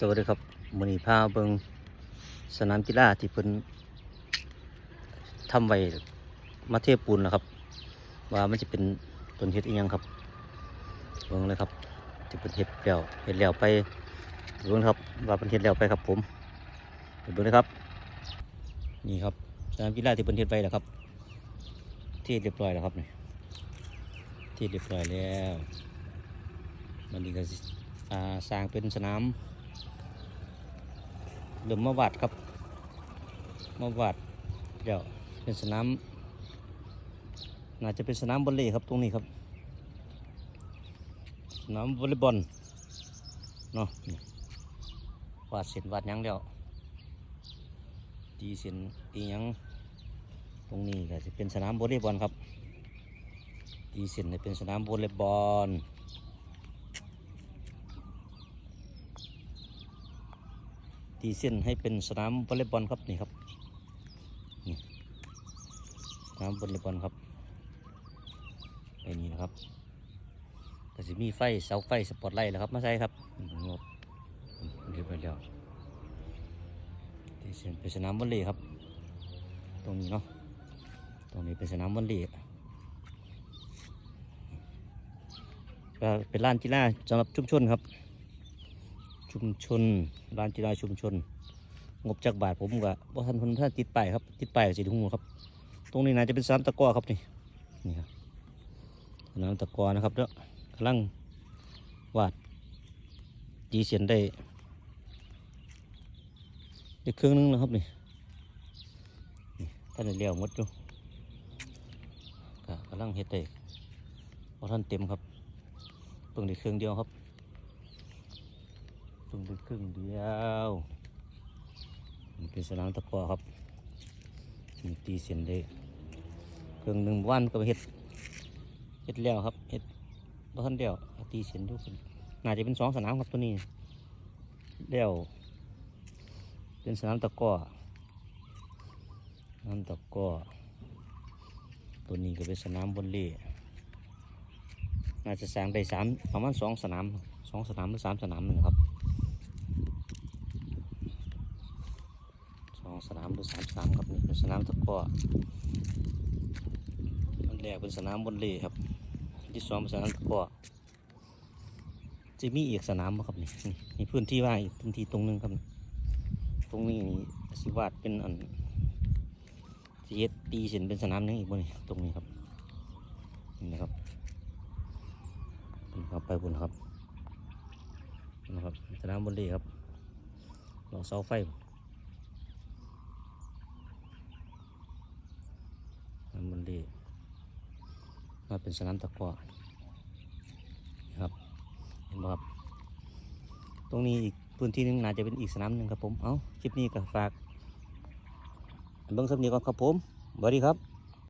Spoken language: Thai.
สวัสดีครับมือนีพาเบิงสนามกีฬาที่เพิ่นทำไว้มาเทปูนนะครับ ว่ามันจะเป็นต้นเห็ดอีหยังครับเบิงเลยครับที่เป็นเห็ดแล้วเห็ดแล้วไปเบิ่งครับว่าเป็นเห็ดแล้วไปครับ ผมเบิงเลยครับ นี่ครับสนามกีฬาที่เป็นเห็ดไว้แล้วครับ ที่เรียบร้อยแล้วครับนี่ที่เรียบร้อยแล้วมันนี้ก็สร้างเป็นสนาม เริ่มมาวัดครับ มาวัดเดี๋ยวเป็นสนามน่าจะเป็นสนามบอลเล่ครับตรงนี้ครับสนามวอลเลย์บอลเนาะวาดเส้นวาดยังแล้วตีเส้นตียังตรงนี้ก็จะเป็นสนามวอลเลย์บอลครับตีเส้นให้เป็นสนามวอลเลย์บอล ตีเส้นให้เป็นสนามวอลเลย์บอลครับนี่ครับสนามวอลเลย์บอลครับไอ้นี่นะครับก็จะมีไฟเสาไฟสปอตไลท์แล้วครับมาใส่ครับงบเรียบร้อยแล้วตีเส้นเป็นสนามวอลเลย์ครับ ตรงนี้เนาะตรงนี้เป็นสนามวอลเลย์ก็เป็นลานกีฬาสำหรับชุมชนครับ ชุมชนร้านกีฬาชุมชน งบจากบาทผมกับว่าท่านคนท่านติดป้ายครับ ติดป้ายสีทุ่งครับ ตรงนี้น่าจะเป็นสนามตะกร้อครับนี่นี่ครับสนามตะกร้อนะครับเนาะกำลังวาดจีเสียนได้ได้เครื่องนึงแล้วครับนี่นท่านได้เลี้ยวหมดอยู่ก็กำลังเฮ็ดได้พราท่านเต็มครับเพิ่งได้เครื่องเดียวครับ เพิ่งไปครึ่งเดียวมันเป็นสนามตะก้อครับมีตีเสียนได้เครื่องหนึ่งวันก็เฮ็ดเฮ็ดแล้วครับเฮ็ดบ้านเดียวตีเสียนดูกันน่าจะเป็นสองสนามครับตัวนี้แล้วเป็นสนามตะก้อสนามตะก้อตัวนี้ก็เป็นสนามบอลเล่น่าจะสงได้สามประมาณสองสนามสองสนามหรือสามสนามหนึ่งครับ สองสนามหรือสามสามครับนี่เป็นสนามตะกร้ออันแรกเป็นสนามบอลเล่ครับที่สองเป็นสนามตะกร้อจะมีอีกสนามบ่ครับนี่นี่มีพื้นที่ว่างอีกพื้นที่ตรงนึงครับ ตรงนี้นี่สิวาดเป็นอันสีเฮ็ดตีเส้นเป็นสนามหนึงอีกบ่นี่ตรงนี้ครับนี่นะครับครับไปบนครับนะครับสนามบอลเล่ครับลองเสาไฟ น้ำมันดีมาเป็นสนามตะก้อนะครับเห็นไหมครับ ตรงนี้อีกพื้นที่หนึงน่าจะเป็นอีกสนามหนึ่งครับผม เอาคลิปนี้ก็ฝากเบิ้งสำเนียงก่อนครับผมสวัสดีครับ